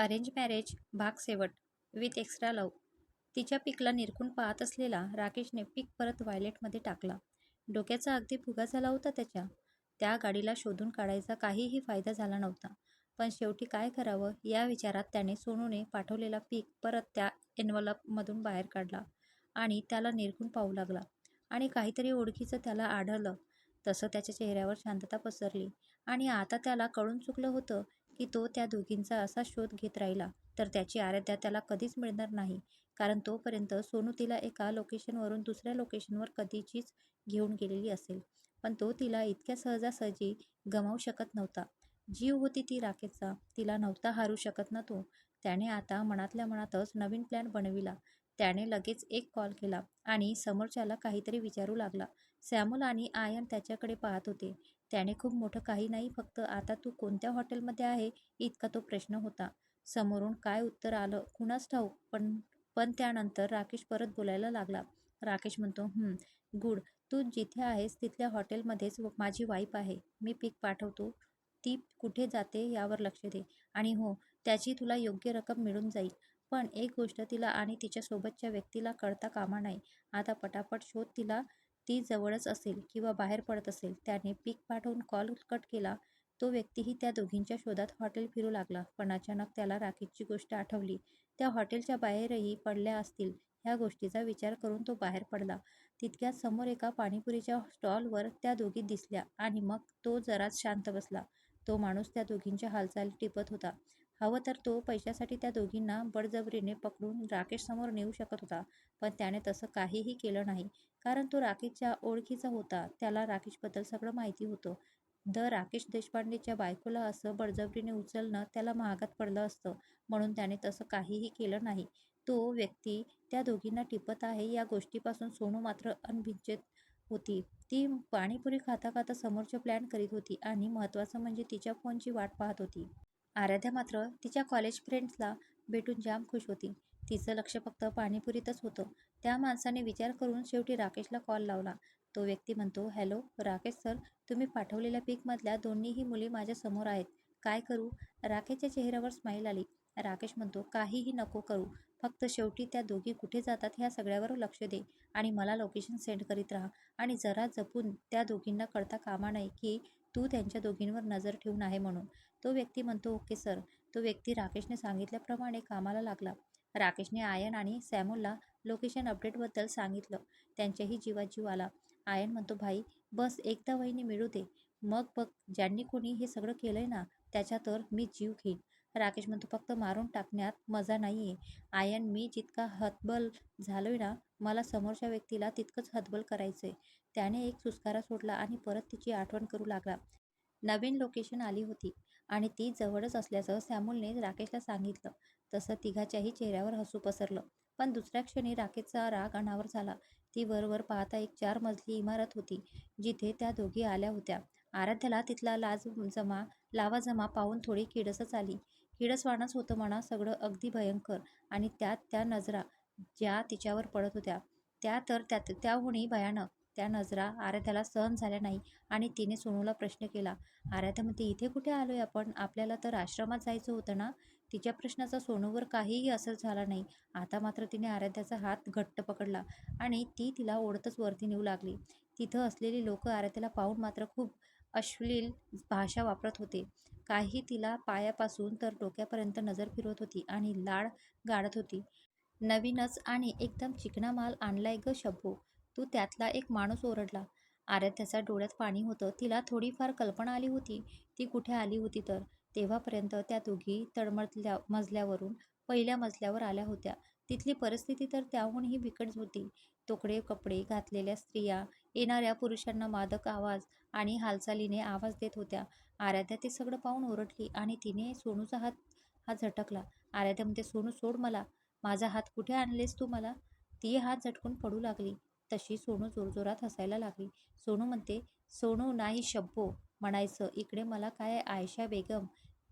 Arrange marriage भाग शेवट with extra लव तिच्या पिकला निरखून पाहत असलेला राकेशने पिक परत व्हायलेटमध्ये टाकला. डोक्याचा अगदी फुगा झाला होता त्याच्या. त्या गाडीला शोधून काढायचा काहीही फायदा झाला नव्हता. पण शेवटी काय करावं या विचारात त्याने सोनूने पाठवलेला पीक परत त्या एन्व्हलपमधून बाहेर काढला आणि त्याला निरखून पाहू लागला. आणि काहीतरी ओळखीचं त्याला आढळलं. तसं त्याच्या चेहऱ्यावर शांतता पसरली आणि आता त्याला कळून चुकलं होतं की तो त्या दोघींचा असा शोध घेत राहिला तर त्याची आराध्या त्याला कधीच मिळणार नाही. कारण तोपर्यंत सोनू तिला एका लोकेशनवरून दुसऱ्या लोकेशनवर कधीचीच घेऊन गेलेली असेल. पण तो तिला इतक्या सहजासहजी गमावू शकत नव्हता. जीव होती ती राकेशचा. तिला नव्हता हारू शकत ना तो. त्याने आता मनातल्या मनातच नवीन प्लॅन बनविला. त्याने लगेच एक कॉल केला आणि समोरच्याला काहीतरी विचारू लागला. सॅमुल आणि आयन त्याच्याकडे पाहत होते. त्याने खूप मोठं काही नाही फक्त आता तू कोणत्या हॉटेलमध्ये आहे इतका तो प्रश्न होता. समोरून काय उत्तर आलं कुणास ठाऊक पण पण त्यानंतर राकेश परत बोलायला लागला. राकेश म्हणतो गुड. तू जिथे आहेस तिथल्या हॉटेलमध्येच माझी वाईफ आहे. मी पीक पाठवतो. ती कुठे जाते यावर लक्ष दे. आणि हो त्याची तुला योग्य रक्कम मिळून जाईल. पण एक गोष्ट तिला आणि तिच्या सोबतच्या व्यक्तीला कळता कामा नाही. आता पटापट शोध तिला ती जवळच असेल किंवा बाहेर पडत असेल त्याने पीक पाठवून कॉल कट केला तो व्यक्तीही त्या दोघींच्या शोधात हॉटेल फिरू लागला. पण अचानक त्याला राकेशची गोष्ट आठवली. त्या हॉटेलच्या बाहेरही पडल्या असतील ह्या गोष्टीचा विचार करून तो बाहेर पडला. तितक्यात समोर एका पाणीपुरीच्या स्टॉलवर त्या दोघी दिसल्या आणि मग तो जराच शांत बसला. तो माणूस त्या दोघींच्या हालचाली टिपत होता. हवं तर तो पैशासाठी त्या दोघींना बळजबरीने पकडून राकेश समोर नेऊ शकत होता पण त्याने तसं काहीही केलं नाही. कारण तो राकेशच्या ओळखीचा होता त्याला राकेशबद्दल सगळं माहिती होतं. द राकेश देशपांडेच्या बायकोला असं बळजबरीने उचलणं त्याला महागात पडलं असतं म्हणून त्याने तसं काहीही केलं नाही. तो व्यक्ती त्या दोघींना टिपत आहे या गोष्टीपासून सोनू मात्र अनभिज्जित होती. ती पाणीपुरी खाता खाता समोरचे प्लॅन करीत होती आणि महत्त्वाचं म्हणजे तिच्या फोनची वाट पाहत होती. आराध्या मात्र तिच्या कॉलेज फ्रेंड्सला भेटून जाम खुश होती. तिचं लक्ष फक्त पाणीपुरीतच होतं. त्या माणसाने विचार करून शेवटी राकेशला कॉल लावला. तो व्यक्ती म्हणतो हॅलो राकेश सर तुम्ही पाठवलेल्या पीकमधल्या दोन्हीही मुली माझ्यासमोर आहेत. काय करू? राकेशच्या चेहऱ्यावर स्माईल आली. राकेश म्हणतो काहीही नको करू. फक्त शेवटी त्या दोघी कुठे जातात ह्या सगळ्यावर लक्ष दे आणि मला लोकेशन सेंड करीत राहा. आणि जरा जपून त्या दोघींना कळता कामा नाही की तू त्यांच्या दोघींवर नजर ठेवून आहे म्हणून. तो व्यक्ती म्हणतो ओके सर. तो व्यक्ती राकेशने सांगितल्याप्रमाणे कामाला लागला. राकेशने आयन आणि सॅमूलला लोकेशन अपडेटबद्दल सांगितलं. त्यांच्याही जीवाजीव आला. आयन म्हणतो भाई बस एकदा वहिनी मिळू दे. मग बघ ज्यांनी कोणी हे सगळं केलंय ना त्याच्या तर मी जीव घेईन. राकेश म्हणतो फक्त मारून टाकण्यात मजा नाही आहे आयन मी जितका हतबल झालोय ना मला समोरच्या व्यक्तीला तितकंच हतबल करायचंय. त्याने एक सुस्कारा सोडला आणि परत तिची आठवण करू लागला. नवीन लोकेशन आली होती. आणि ती जवळच असल्याचं सॅमुलने राकेशला सांगितलं. तसं तिघाच्याही चेहऱ्यावर हसू पसरलं. पण दुसऱ्या क्षणी राकेशचा राग अनावर झाला. ती वरवर पाहता एक चार मजली इमारत होती जिथे त्या दोघी आल्या होत्या. आराध्याला तिथला लाज जमा लावा जमा पाहून थोडी किडसच आली. किडसवाणच होतं म्हणा सगळं अगदी भयंकर आणि त्यात त्या नजरा ज्या तिच्यावर पडत होत्या. त्या तर त्यात त्याहूनही भयानक. त्या नजरा आराध्याला सहन झाल्या नाही आणि तिने सोनूला प्रश्न केला आराध्या म्हणते इथे कुठे आलोय आपण? आपल्याला तर आश्रमात जायचं होतं ना? तिच्या प्रश्नाचा सोनूवर काहीही असर झाला नाही. आता मात्र तिने आराध्याचा हात घट्ट पकडला आणि ती तिला ओढतच वरती नेऊ लागली. तिथं असलेली लोक आराध्याला पाहून मात्र खूप अश्लील भाषा वापरत होते. काही तिला पायापासून तर डोक्यापर्यंत नजर फिरवत होती आणि लाड गाडत होती. नवीनच आणि एकदम चिकना माल आणलाय ग शब्बू तू त्यातला एक माणूस ओरडला. आराध्याच्या डोळ्यात पाणी होतं. तिला थोडीफार कल्पना आली होती. ती कुठे आली होती तर? तेव्हापर्यंत त्या दोघी तळमळल्या मजल्यावरून पहिल्या मजल्यावर आल्या होत्या. तिथली परिस्थिती तर त्याहूनही बिकट होती. तोकडे कपडे घातलेल्या स्त्रिया येणाऱ्या पुरुषांना मादक आवाज आणि हालचालीने आवाज देत होत्या. आराध्या ते सगळं पाहून ओरडली आणि तिने सोनूचा हात हा झटकला. आराध्या म्हणते सोनू सोड मला. माझा हात कुठे आणलेस तू मला? ती हात झटकून पडू लागली. तशी सोनू जोरजोरात हसायला लागली. सोनू म्हणते सोनू नाही शब्बो म्हणायचं. इकडे मला काय आयशा बेगम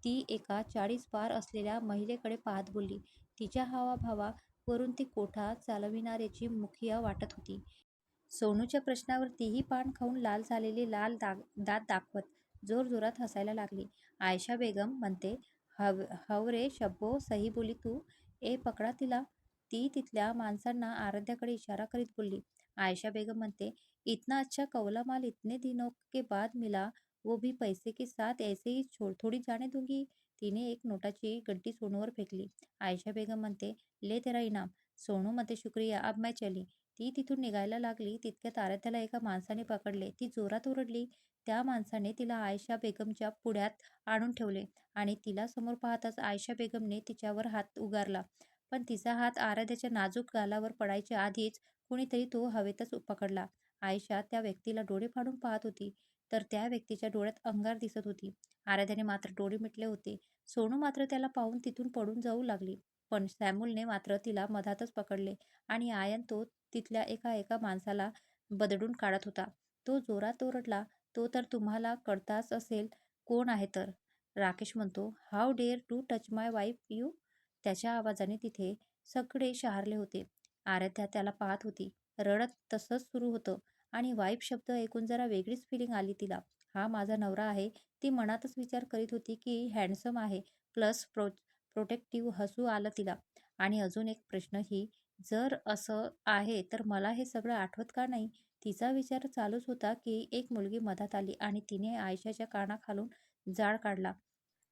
ती एका चाळीस पार असलेल्या महिलेकडे पाहत बोलली. तिच्या हावाभावावरून ती कोठा चालविणाऱ्याची मुखिया वाटत होती. सोनूच्या प्रश्नावर तीही पान खाऊन लाल झालेले लाल दाग दात दाखवत जोरजोरात हसायला लागली. आयशा बेगम म्हणते हव हव रे शब्बो सही बोली तू. ए पकडा तिला. ती तिथल्या माणसांना आराध्याकडे इशारा करीत बोलली. आयशा बेगम म्हणते इतना अच्छा कौला माल इतने दिनों के बाद मिला वो भी पैसे के साथ ऐसे ही छोड़ थोडी जाने दूंगी? तिने एक नोटाची गड्डी सोनूवर फेकली. आयशा बेगम म्हणते ले तेरा इनाम. सोनू म्हणते शुक्रिया अब मैं चली. ती तिथून निघायला लागली. तितक्यात आराध्याला एका माणसाने पकडले. ती जोरात ओरडली. त्या माणसाने तिला आयशा बेगमच्या पुढ्यात आणून ठेवले आणि तिला समोर पाहताच आयशा बेगमने तिच्यावर हात उगारला. पण तिचा हात आराध्याच्या नाजूक गालावर पडायच्या आधीच कुणीतरी तो हवेतच पकडला. आयशा त्या व्यक्तीला डोळे फाडून पाहत होती. तर त्या व्यक्तीच्या डोळ्यात अंगार दिसत होती. आराध्याने मात्र डोळे मिटले होते. सोनू मात्र त्याला पाहून तिथून पडून जाऊ लागली. पण सॅम्युलने मात्र तिला मधातच पकडले आणि आयन तो तिथल्या एका एका माणसाला बदडून काढत होता. तो जोरात ओरडला तो तर तुम्हाला कळताच असेल कोण आहे तर. राकेश म्हणतो how dare to touch my wife you? त्याच्या आवाजाने तिथे सगळे शहारले होते. आराध्या त्याला पाहत होती. रडत तसंच सुरू होतं आणि वाईफ शब्द ऐकून जरा वेगळीच फिलिंग आली तिला. हा माझा नवरा आहे. ती मनातच विचार करीत होती की हँडसम आहे. प्लस प्रो प्रोटेक्टिव्ह हसू आलं तिला. आणि अजून एक प्रश्न ही जर असं आहे तर मला हे सगळं आठवत का नाही? तिचा विचार चालूच होता की एक मुलगी मधात आली आणि तिने आयशाच्या कानाखालून जाळ काढला.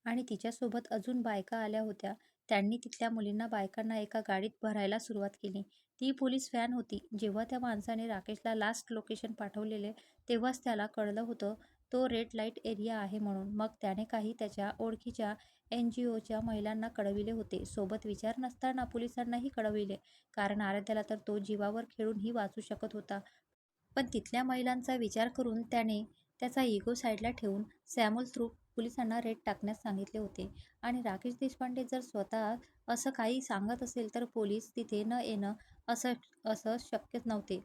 आणि तिच्यासोबत अजून बायका आल्या होत्या. त्यांनी तिथल्या मुलींना बायकांना एका गाडीत भरायला सुरुवात केली. ती पोलीस फॅन होती. जेव्हा त्या माणसाने राकेशला लास्ट लोकेशन पाठवलेले तेव्हाच त्याला कळलं होतं तो रेड लाइट एरिया आहे म्हणून. मग त्याने काही त्याच्या ओळखीच्या एन जी ओच्या महिलांना कळविले होते. सोबत विचार नसताना पोलिसांनाही कळविले. कारण आराध्याला तर तो जीवावर खेळूनही वाचू शकत होता. पण तिथल्या महिलांचा विचार करून त्याने त्याचा इगो साईडला ठेवून सॅम्युल थ्रू पोलिसांना रेड टाकण्यास सांगितले होते. आणि राकेश देशपांडे जर स्वतः असं काही सांगत असेल तर पोलीस तिथे न येणं असं असं शक्यच नव्हते.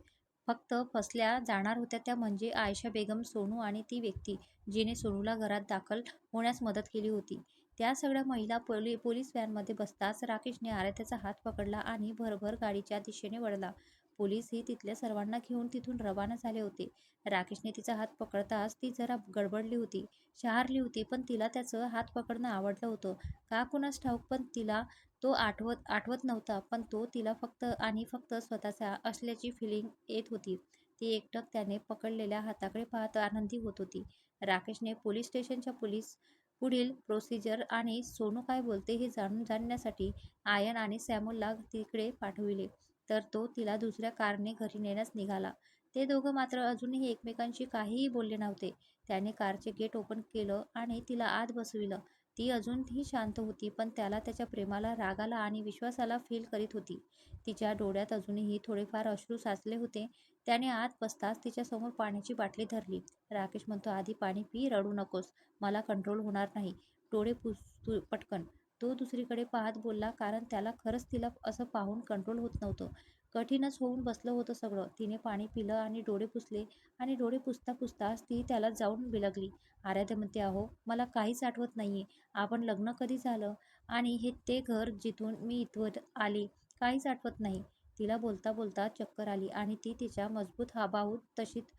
फक्त फसल्या जाणार होत्या त्या म्हणजे आयशा बेगम सोनू आणि ती व्यक्ती जिने सोनूला घरात दाखल होण्यास मदत केली होती. त्या सगळ्या महिला पोली पोलीस व्हॅनमध्ये बसताच राकेशने आराध्याचा हात पकडला आणि भरभर गाडीच्या दिशेने वळला. पोलीसही तिथल्या सर्वांना घेऊन तिथून रवाना झाले होते. राकेशने तिचा हात पकडताच ती जरा गडबडली होती. शहारली होती पण तिला त्याचं हात पकडणं आवडलं होतं. का कुणास ठाऊक पण तिला तो आठवत आठवत नव्हता पण तो तिला फक्त आणि फक्त स्वतःचा असल्याची फिलिंग येत होती. ती एकटक त्याने पकडलेल्या हाताकडे पाहत आनंदी होत होती. राकेशने पोलीस स्टेशनच्या पोलीस पुढील प्रोसिजर आणि सोनू काय बोलते हे जाणून जाणण्यासाठी आयन आणि सॅमुलला तिकडे पाठविले. तर तो तिला दुसऱ्या कारने घरी नेण्यास निघाला. ते दोघं मात्र अजूनही एकमेकांशी काहीही बोलले नव्हते. त्याने कारचे गेट ओपन केलं आणि तिला आत बसविलं. ती अजूनही शांत होती पण त्याला त्याच्या प्रेमाला रागाला आणि विश्वासाला फील करीत होती. तिच्या डोळ्यात अजूनही थोडेफार अश्रू साचले होते. त्याने आत बसताच तिच्यासमोर पाण्याची बाटली धरली. राकेश म्हणतो आधी पाणी पी रडू नकोस. मला कंट्रोल होणार नाही. डोळे पुस तू पटकन. तो दुसरीकडे पाहत बोलला कारण त्याला खरंच तिला असं पाहून कंट्रोल होत नव्हतं. कठीणच होऊन बसलं होतं सगळं. तिने पाणी पिलं आणि डोळे पुसले आणि डोळे पुसता पुसताच ती त्याला जाऊन बिलगली. आराध्या म्हणते अहो मला काहीच आठवत नाहीये. आपण लग्न कधी झालं? आणि हे ते घर जिथून मी इथवर आले काहीच आठवत नाही. तिला बोलता बोलता चक्कर आली आणि ती तिच्या मजबूत हाबाहूत तशीच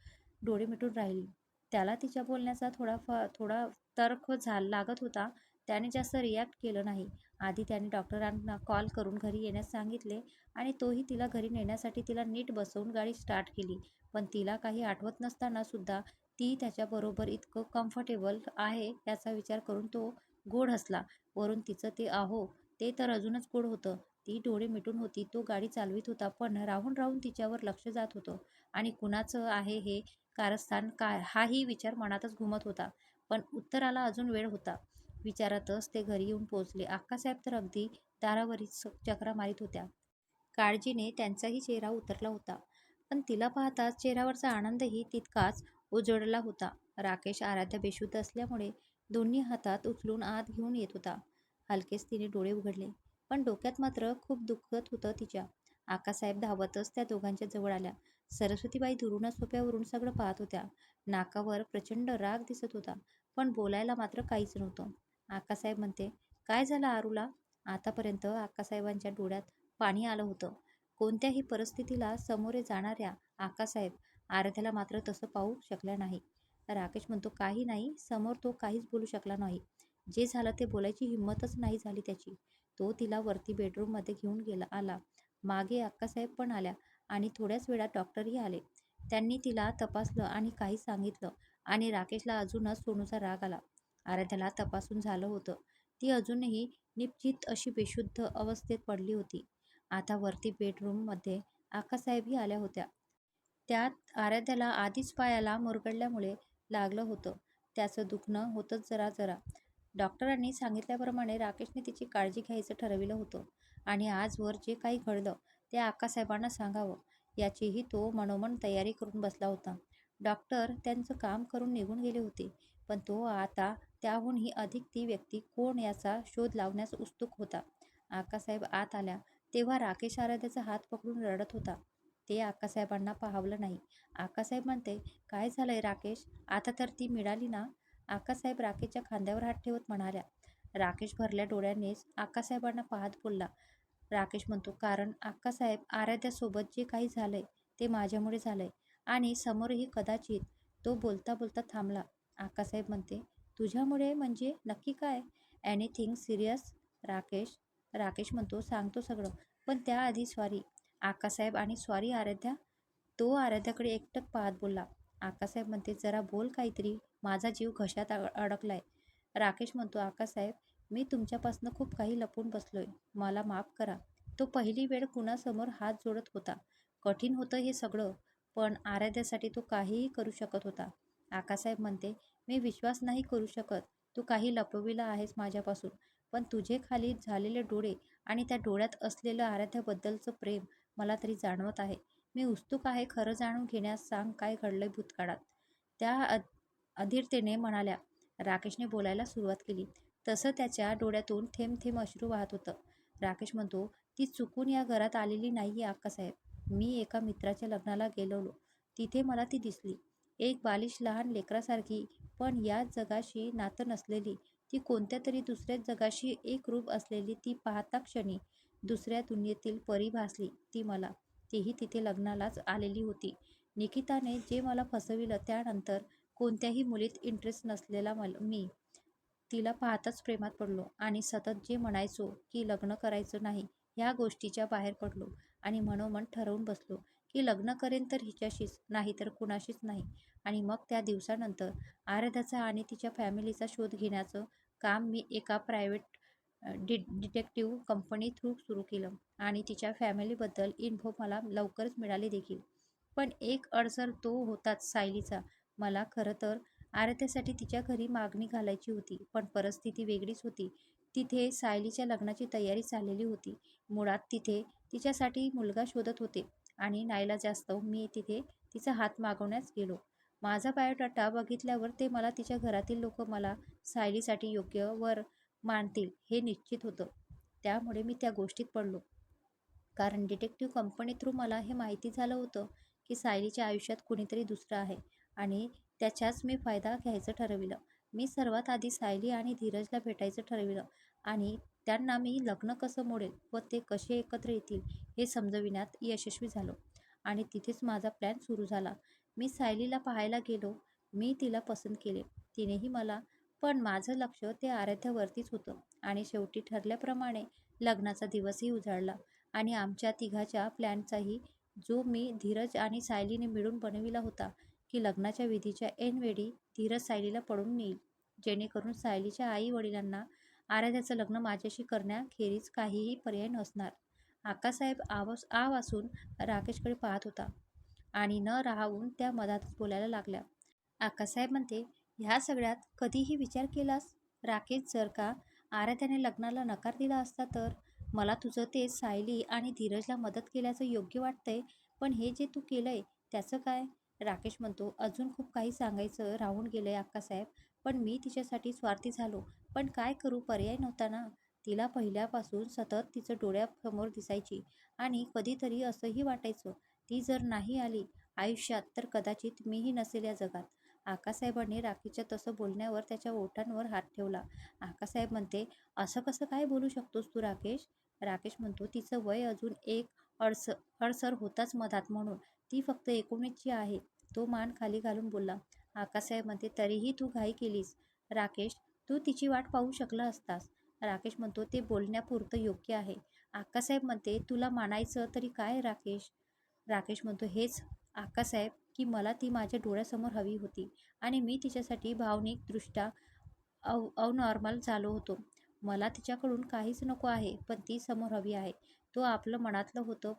डोळे मिटून राहिली. त्याला तिच्या बोलण्याचा थोडाफार थोडा तर्क झाला लागत होता त्याने जास्त रिॲक्ट केलं नाही. आधी त्याने डॉक्टरांना कॉल करून घरी येण्यास सांगितले आणि तोही तिला घरी नेण्यासाठी तिला नीट बसवून गाडी स्टार्ट केली. पण तिला काही आठवत नसताना सुद्धा ती त्याच्याबरोबर इतकं कम्फर्टेबल आहे याचा विचार करून तो गोड हसला. वरून तिचं ते आहो ते तर अजूनच गोड होतं. ती डोळे मिटून होती तो गाडी चालवित होता पण राहून राहून तिच्यावर लक्ष जात होतं. आणि कुणाचं आहे हे कारस्थान काय हाही विचार मनातच घुमत होता. पण उत्तराला अजून वेळ होता. विचारातच ते घरी येऊन पोचले अक्कासाहेब तर अगदी दारावरीच चक्रा मारीत होत्या. काळजीने त्यांचाही चेहरा उतरला होता. पण तिला पाहताच चेहऱ्यावरचा आनंदही तितकाच उजळला होता. राकेश आराध्या बेशुद्ध असल्यामुळे दोन्ही हातात उचलून आत घेऊन येत होता. हलकेच तिने डोळे उघडले. पण डोक्यात मात्र खूप दुखत होतं तिच्या. आकासाहेब धावतच त्या दोघांच्या जवळ आल्या. सरस्वतीबाई दुरूनच सोप्यावरून सगळं पाहत होत्या. नाकावर प्रचंड राग दिसत होता. पण बोलायला मात्र काहीच नव्हतं. आकासाहेब म्हणते काय झालं आरूला? आतापर्यंत आकासाहेबांच्या डोळ्यात पाणी आलं होतं. कोणत्याही परिस्थितीला सामोरे जाणाऱ्या आकासाहेब आराध्याला मात्र तसं पाहू शकल्या नाही. राकेश म्हणतो काही नाही. समोर तो काहीच बोलू शकला नाही. जे झालं ते बोलायची हिंमतच नाही झाली त्याची. तो तिला वरती बेडरूममध्ये घेऊन गेला आला. मागे अक्कासाहेब पण आल्या आणि थोड्याच वेळात डॉक्टरही आले. त्यांनी तिला तपासलं आणि काही सांगितलं आणि राकेशला अजूनच सोनूचा राग आला. आराध्याला तपासून झालं होतं. ती अजूनही निपचित अशी बेशुद्ध अवस्थेत पडली होती. आता वरती बेडरूममध्ये आकासाहेबही आल्या होत्या. त्यात आराध्याला आधीच पायाला मुरगडल्यामुळे लागलं होतं. त्याचं दुखणं होतंच जरा जरा. डॉक्टरांनी सांगितल्याप्रमाणे राकेशने तिची काळजी घ्यायचं ठरविलं होतं. आणि आजवर जे काही घडलं ते आकासाहेबांना सांगावं. याचीही तो मनोमन तयारी करून बसला होता. डॉक्टर त्यांचं काम करून निघून गेले होते. पण तो आता त्याहूनही अधिक ती व्यक्ती कोण याचा शोध लावण्यास उत्सुक होता. आकासाहेब आत आल्या. तेव्हा राकेश आराध्याचा हात पकडून रडत होता. ते आकासाहेबांना पाहवलं नाही. आकासाहेब म्हणते काय झालंय राकेश? आता तर ती मिळाली ना? आकासाहेब राकेशच्या खांद्यावर हात ठेवत म्हणाल्या. राकेश भरल्या डोळ्यांनीच आकासाहेबांना पाहत बोलला. राकेश म्हणतो कारण आक्कासाहेब आराध्यासोबत जे काही झालंय ते माझ्यामुळे झालंय आणि समोरही कदाचित तो बोलता बोलता थांबला. आक्कासाहेब म्हणते तुझ्यामुळे म्हणजे नक्की काय? Anything serious Rakesh? राकेश म्हणतो सांगतो सगळं. पण त्याआधी स्वारी आकासाहेब आणि स्वारी आराध्या. तो आराध्याकडे एकटक पाहत बोलला. आकासाहेब म्हणते जरा बोल काहीतरी. माझा जीव घशात अड अडकलाय. राकेश म्हणतो आकासाहेब मी तुमच्यापासनं खूप काही लपून बसलोय. मला माफ करा. तो पहिली वेळ कुणासमोर हात जोडत होता. कठीण होतं हे सगळं पण आराध्यासाठी तो काहीही करू शकत होता. आकासाहेब म्हणते मी विश्वास नाही करू शकत. तू काही लपविलं आहेस माझ्यापासून. पण तुझे खाली झालेले डोळे आणि त्या डोळ्यात असलेलं आराध्याबद्दलचं प्रेम मला तरी जाणवत आहे. मी उत्सुक आहे खरं जाणून घेण्यास सांग काय घडलंय भूतकाळात. त्या अधीरतेने म्हणाल्या राकेशने बोलायला सुरुवात केली. तसं त्याच्या डोळ्यातून थेंब थेंब अश्रू वाहत होतं. राकेश म्हणतो ती चुकून या घरात आलेली नाही आहे अक्कासाहेब. मी एका मित्राच्या लग्नाला गेलेलो. तिथे मला ती दिसली. एक बालिश लहान लेकरासारखी पण या जगाशी नातं नसलेली ती कोणत्या तरी दुसऱ्या जगाशी एक रूप असलेली ती पाहता क्षणी दुसऱ्या दुनियेतील परी भासली ती मला. तीही तिथे लग्नालाच आलेली होती. निकिताने जे मला फसविलं त्यानंतर कोणत्याही मुलीत इंटरेस्ट नसलेला मल मी तिला पाहताच प्रेमात पडलो आणि सतत जे म्हणायचो की लग्न करायचं नाही ह्या गोष्टीच्या बाहेर पडलो आणि मनोमन ठरवून बसलो. की लग्न करेन तर हिच्याशीच नाही तर कुणाशीच नाही. आणि मग त्या दिवसानंतर आराध्याचा आणि तिच्या फॅमिलीचा शोध घेण्याचं काम मी एका private de detective company through सुरू केलं. आणि तिच्या फॅमिलीबद्दल इन्फो मला लवकरच मिळाली देखील. पण एक अडसर तो होताच सायलीचा. मला खरं तर आराध्यासाठी तिच्या घरी मागणी घालायची होती पण परिस्थिती वेगळीच होती. तिथे सायलीच्या लग्नाची तयारी चाललेली होती. मुळात तिथे तिच्यासाठी मुलगा शोधत होते. आणि नाईला जास्त मी तिथे तिचा हात मागवण्यास गेलो. माझा बायोडाटा बघितल्यावर ते मला तिच्या घरातील लोक मला सायलीसाठी योग्य वर मानतील हे निश्चित होतं. त्यामुळे मी त्या गोष्टीत पडलो. कारण डिटेक्टिव्ह कंपनी थ्रू मला हे माहिती झालं होतं की सायलीच्या आयुष्यात कुणीतरी दुसरं आहे आणि त्याच्याच मी फायदा घ्यायचं ठरविलं. मी सर्वात आधी सायली आणि धीरजला भेटायचं ठरविलं आणि त्यांना मी लग्न कसं मोडेल व ते कसे एकत्र येतील हे समजविण्यात यशस्वी झालो. आणि तिथेच माझा प्लॅन सुरू झाला. मी सायलीला पाहायला गेलो. मी तिला पसंत केले. तिनेही मला पण माझं लक्ष ते आराध्यावरतीच होतं. आणि शेवटी ठरल्याप्रमाणे लग्नाचा दिवसही उजाडला आणि आमच्या तिघाच्या प्लॅनचाही जो मी धीरज आणि सायलीने मिळून बनविला होता की लग्नाच्या विधीच्या ऐनवेळी धीरज सायलीला पडून नेईल. जेणेकरून सायलीच्या आई वडिलांना आराध्याचं लग्न माझ्याशी करण्याखेरीज काहीही पर्याय नसणार. आकासाहेब आवास आ वासून राकेशकडे पाहत होता आणि न राहून त्या मधातच बोलायला लागल्या. आकासाहेब म्हणते ह्या सगळ्यात कधीही विचार केलास? राकेश जर का आराध्याने लग्नाला नकार दिला असता तर? मला तुझं ते सायली आणि धीरजला मदत केल्याचं योग्य वाटतंय पण हे जे तू केलंय त्याचं काय? राकेश म्हणतो अजून खूप काही सांगायचं राहून गेलंय अक्कासाहेब पण मी तिच्यासाठी स्वार्थी झालो. पण काय करू पर्याय नव्हता ना. तिला पहिल्यापासून सतत तिचं डोळ्यासमोर दिसायची आणि कधीतरी असंही वाटायचं ती जर नाही आली आयुष्यात तर कदाचित मीही नसेल या जगात. आकासाहेबांनी राखीच्या तसं बोलण्यावर त्याच्या ओठांवर हात ठेवला. आकासाहेब म्हणते असं कसं काय बोलू शकतोस तू राकेश? राकेश म्हणतो तिचं वय अजून एक अडस अडसर होताच मधात म्हणून. ती फक्त एकोणीसची आहे. तो मान खाली घालून बोलला. आकासाहेब म्हणते तरीही तू घाई केलीस. राकेश तू तिची वाट पाहू शकला असतास. राकेश म्हणतो ते बोलण्यापुरतं योग्य आहे. आक्कासाहेब म्हणते तुला मानायचं तरी काय राकेश? राकेश म्हणतो हेच आक्कासाहेब की मला ती माझ्या डोळ्यासमोर हवी होती आणि मी तिच्यासाठी भावनिकदृष्ट्या अव अवनॉर्मल झालो होतो. मला तिच्याकडून काहीच नको आहे पण ती समोर हवी आहे. तो आपलं मनातलं होतं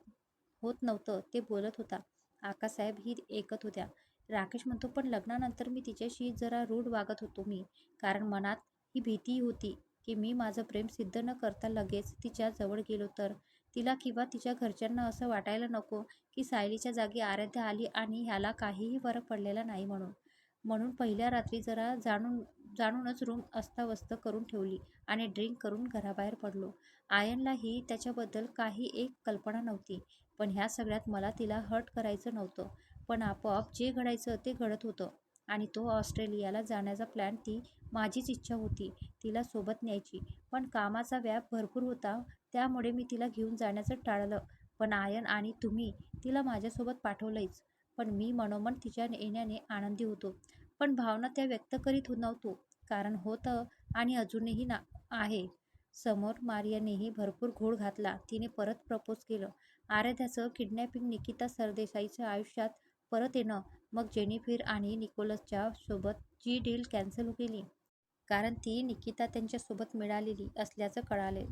होत नव्हतं ते बोलत होता. आकासाहेब ही ऐकत होत्या. राकेश म्हणतो पण लग्नानंतर मी तिच्याशी जरा रूढ वागत होतो मी. कारण मनात ही भीती होती की मी माझं प्रेम सिद्ध न करता लगेच तिच्या जवळ गेलो तर. तिला किंवा तिच्या घरच्यांना असं वाटायला नको की सायलीच्या जागी आराध्या आली आणि ह्याला काहीही फरक पडलेला नाही म्हणून. म्हणून पहिल्या रात्री जरा जाणून जाणूनच रूम अस्ताव्यस्त करून ठेवली आणि ड्रिंक करून घराबाहेर पडलो. आयनलाही त्याच्याबद्दल काही एक कल्पना नव्हती पण ह्या सगळ्यात मला तिला हर्ट करायचं नव्हतं. पण आपोआप जे घडायचं ते घडत होतं आणि तो ऑस्ट्रेलियाला जाण्याचा प्लॅन ती माझीच इच्छा होती तिला सोबत न्यायची. पण कामाचा व्याप भरपूर होता त्यामुळे मी तिला घेऊन जाण्याचं टाळलं. पण आयन आणि तुम्ही तिला माझ्यासोबत पाठवलंच पण मी मनोमन तिच्या येण्याने आनंदी होतो. पण भावना त्या व्यक्त करीत हो- नव्हतो. कारण होतं आणि अजूनही ना आहे. समोर मारियानेही भरपूर घोळ घातला. तिने परत प्रपोज केलं. आराध्याचं किडनॅपिंग निकिता सरदेसाईच्या आयुष्यात परत येणं. मग जेनिफिर आणि निकोलसच्या सोबत जी डील कॅन्सल केली. कारण ती निकिता त्यांच्यासोबत मिळालेली असल्याचं कळाले.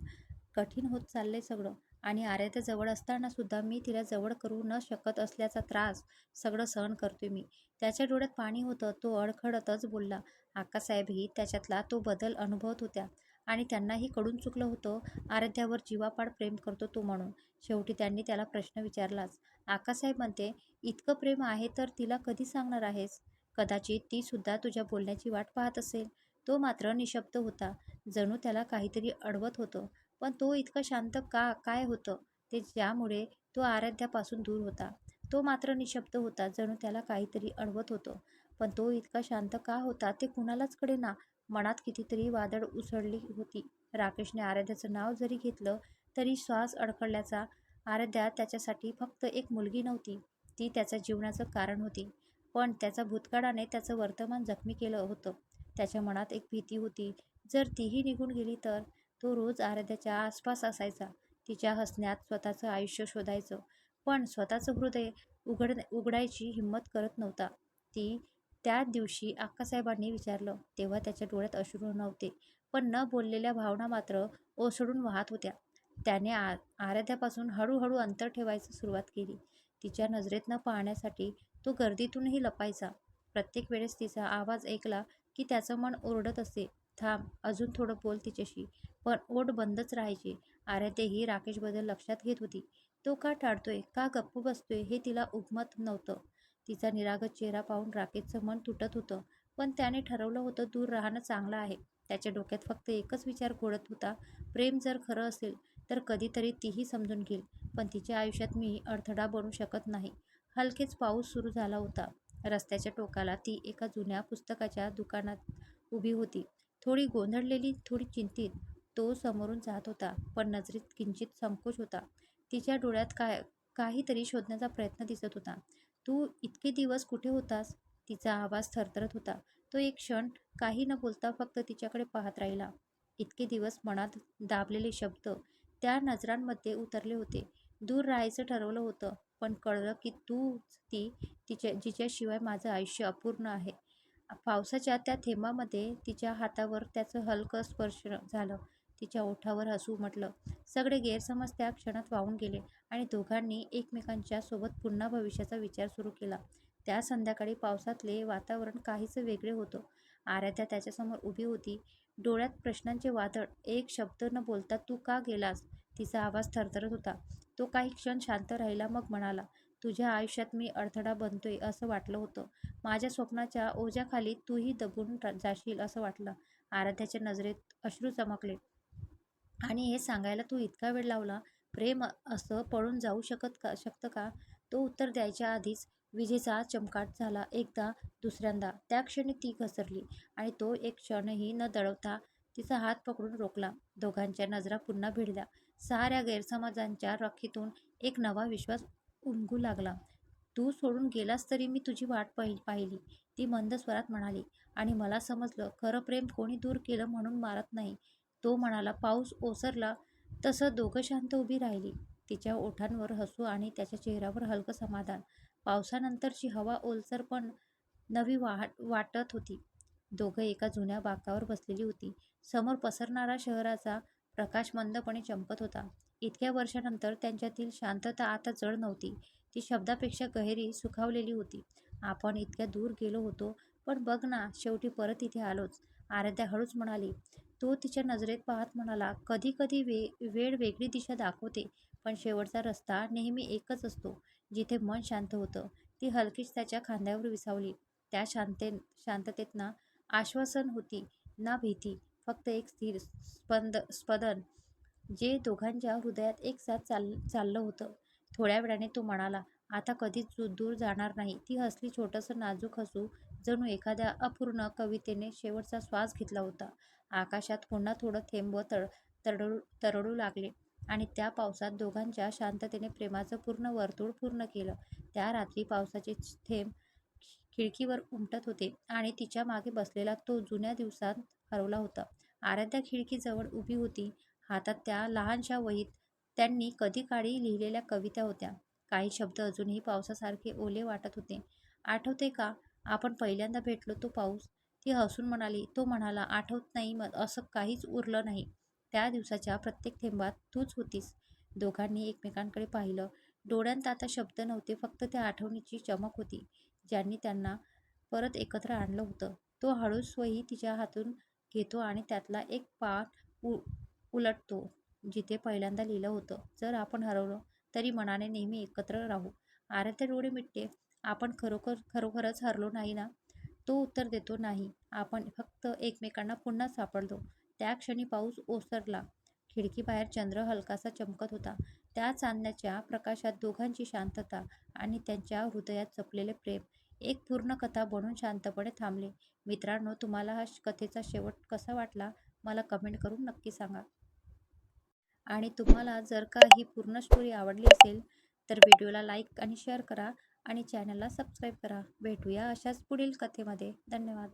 कठीण होत चाललंय सगळं. आणि आर्याच्या जवळ असताना सुद्धा मी तिला जवळ करू न शकत असल्याचा त्रास सगळं सहन करतोय मी. त्याच्या डोळ्यात पाणी होतं तो अडखडतच बोलला. आकासाहेबही त्याच्यातला तो बदल अनुभवत होत्या. आणि त्यांनाही कळून चुकलं होतं. आराध्यावर जीवापाड प्रेम करतो तो म्हणून. शेवटी त्यांनी त्याला प्रश्न विचारलाच. आकासाहेब म्हणते इतकं प्रेम आहे तर तिला कधी सांगणार आहेस? कदाचित ती सुद्धा तुझ्या बोलण्याची वाट पाहत असेल. तो मात्र निशब्द होता. जणू त्याला काहीतरी अडवत होतं. पण तो इतका शांत का काय होतं? ते ज्यामुळे तो आराध्यापासून दूर होता. तो मात्र निशब्द होता. जणू त्याला काहीतरी अडवत होतं. पण तो इतका शांत का होता ते कुणालाच कळेना. मनात कितीतरी वादळ उसळली होती. राकेशने आराध्याचं नाव जरी घेतलं तरी श्वास अडखळल्याचा आराध्या त्याच्यासाठी फक्त एक मुलगी नव्हती. ती त्याच्या जीवनाचं कारण होती. पण त्याचा भूतकाळाने त्याचं वर्तमान जखमी केलं होतं. त्याच्या मनात एक भीती होती. जर तीही निघून गेली तर तो रोज आराध्याच्या आसपास असायचा. तिच्या हसण्यात स्वतःचं आयुष्य शोधायचं. पण स्वतःचं हृदय उघड उघडायची हिंमत करत नव्हता. ती त्या दिवशी आक्कासाहेबांनी विचारलं तेव्हा त्याच्या डोळ्यात अश्रू नव्हते पण न बोललेल्या भावना मात्र ओसडून वाहत होत्या. त्याने आ आराध्यापासून हळूहळू अंतर ठेवायचं सुरुवात केली. तिच्या नजरेत न पाहण्यासाठी तो गर्दीतूनही लपायचा. प्रत्येक वेळेस तिचा आवाज ऐकला की त्याचं मन ओरडत असे थांब अजून थोडं बोल तिच्याशी. पण ओढ बंदच राहायची. आराध्यही राकेशबद्दल लक्षात घेत होती. तो का टाळतोय? का गप्प बसतोय? हे तिला उगमत नव्हतं. तिचा निरागत चेहरा पाहून राकेशचं मन तुटत होतं पण त्याने ठरवलं होतं दूर राहणं चांगलं आहे. त्याच्या डोक्यात फक्त एकच विचार घोळत होता प्रेम जर खरं असेल तर कधीतरी तीही समजून घेईल पण तिच्या आयुष्यात मी अडथळा बनू शकत नाही. हलकेच पाऊस सुरू झाला होता. रस्त्याच्या टोकाला ती एका जुन्या पुस्तकाच्या दुकानात उभी होती. थोडी गोंधळलेली थोडी चिंतित तो समोरून जात होता पण नजरेत किंचित संकोच होता. तिच्या डोळ्यात काय काहीतरी शोधण्याचा प्रयत्न दिसत होता. तू इतके दिवस कुठे होतास? तिचा आवाज थरथरत होता. तो एक क्षण काही न बोलता फक्त तिच्याकडे पाहत राहिला. इतके दिवस मनात दाबलेले शब्द त्या नजरांमध्ये उतरले होते. दूर राहायचं ठरवलं होतं पण कळलं की तूच ती तिच्या जिच्याशिवाय माझं आयुष्य अपूर्ण आहे. पावसाच्या त्या थेंबामध्ये तिच्या हातावर त्याचं हलकं स्पर्श झालं. तिच्या ओठावर हसू म्हटलं. सगळे गैरसमज त्या क्षणात वाहून गेले आणि दोघांनी एकमेकांच्या सोबत पुन्हा भविष्याचा विचार सुरू केला. त्या संध्याकाळी पावसातले वातावरण काहीच वेगळे होतं. आराध्या त्याच्यासमोर उभी होती. डोळ्यात प्रश्नांचे वादळ. एक शब्द न बोलता तू का गेलास? तिचा आवाज थरथरत होता. तो काही क्षण शांत राहिला मग म्हणाला तुझ्या आयुष्यात मी अडथळा बनतोय असं वाटलं होतं. माझ्या स्वप्नाच्या ओझ्याखाली तूही दबून जाशील असं वाटलं. आराध्याच्या नजरेत अश्रू चमकले. आणि हे सांगायला तू इतका वेळ लावला? प्रेम असं पळून जाऊ शकत का शकतं का? तो उत्तर द्यायच्या आधीच विजेचा चमकाट झाला एकदा दुसऱ्यांदा. त्या क्षणी ती घसरली आणि तो एक क्षणही न दळवता तिचा हात पकडून रोखला. दोघांच्या नजरा पुन्हा भिडल्या. साऱ्या गैरसमाजांच्या रखीतून एक नवा विश्वास उमगू लागला. तू सोडून गेलास तरी मी तुझी वाट पाहि पाहिली ती मंद स्वरात म्हणाली. आणि मला समजलं खरं प्रेम कोणी दूर केलं म्हणून मारत नाही. तो म्हणाला पाऊस ओसरला तसं दोघं शांत उभी राहिली. तिच्या ओठांवर हसू आणि त्याच्या चेहऱ्यावर हलकं समाधान. पावसानंतरची हवा ओलसर पण नवी वाट वाटत होती. दोघं एका जुन्या बाकावर बसलेली होती. समोर पसरणारा शहराचा प्रकाश मंदपणे चमकत होता. इतक्या वर्षानंतर त्यांच्यातील शांतता आता जड नव्हती. ती शब्दापेक्षा गहिरी सुखावलेली होती. आपण इतक्या दूर गेलो होतो पण बघ ना शेवटी परत इथे आलोच. आराध्या हळूच म्हणाली तो तिच्या नजरेत पाहत म्हणाला कधी कधी वे वेळ वेगळी दिशा दाखवते पण शेवटचा रस्ता नेहमी एकच असतो जिथे मन शांत होतं. ती हलकीच त्याच्या खांद्यावर विसावली. त्या शांते शांततेत ना आश्वासन होती ना भीती फक्त एक स्थिर स्पंद स्पदन जे दोघांच्या हृदयात एक साथ चाल चाललं होतं. थोड्या वेळाने तो म्हणाला आता कधीच दूर जाणार नाही ती हसली छोटंसं नाजूक हसू जणू एखाद्या अपूर्ण कवितेने शेवटचा श्वास घेतला होता. आकाशात पुन्हा थोडं थेंब तड तरडू तरडू लागले. आणि त्या पावसात दोघांच्या शांततेने प्रेमाचं पूर्ण वर्तुळ पूर्ण केलं. त्या रात्री पावसाचे थेंब खिडकीवर उमटत होते आणि तिच्यामागे बसलेला तो जुन्या दिवसात हरवला होता. आराध्या खिडकीजवळ उभी होती. हातात त्या लहानशा वहीत त्यांनी कधी काळी लिहिलेल्या कविता होत्या. काही शब्द अजूनही पावसासारखे ओले वाटत होते. आठवते का? आपण पहिल्यांदा भेटलो तो पाऊस. ती हसून म्हणाली तो म्हणाला आठवत नाही मग असं काहीच उरलं नाही. त्या दिवसाच्या प्रत्येक थेंबात तूच होतीस. दोघांनी एकमेकांकडे पाहिलं. डोळ्यांत आता शब्द नव्हते फक्त त्या आठवणीची चमक होती ज्यांनी त्यांना परत एकत्र आणलं होतं. तो हळूच स्वही तिच्या हातून घेतो आणि त्यातला एक पान उ उलटतो जिथे पहिल्यांदा लिहिलं होतं जर आपण हरवलं तरी मनाने नेहमी एकत्र राहू. आराध्य डोळे मिटते आपण खरोखर खरोखरच हरलो नाही ना? तो उत्तर देतो नाही. आपण फक्त एकमेकांना पुन्हा सापडलो त्या क्षणी पाऊस ओसरला. खिडकीबाहेर चंद्र हलकासा चमकत होता. त्या चांदण्याच्या प्रकाशात दोघांची शांतता आणि त्यांच्या हृदयात जपलेले प्रेम. एक पूर्ण कथा बनून शांतपणे थांबले. मित्रांनो तुम्हाला हा कथेचा शेवट कसा वाटला? मला कमेंट करून नक्की सांगा. आणि तुम्हाला जर का ही पूर्ण स्टोरी आवडली असेल तर व्हिडिओला लाईक आणि शेअर करा. आणि चॅनलला सबस्क्राईब करा. भेटूया अशाच पुढील कथेमध्ये. धन्यवाद.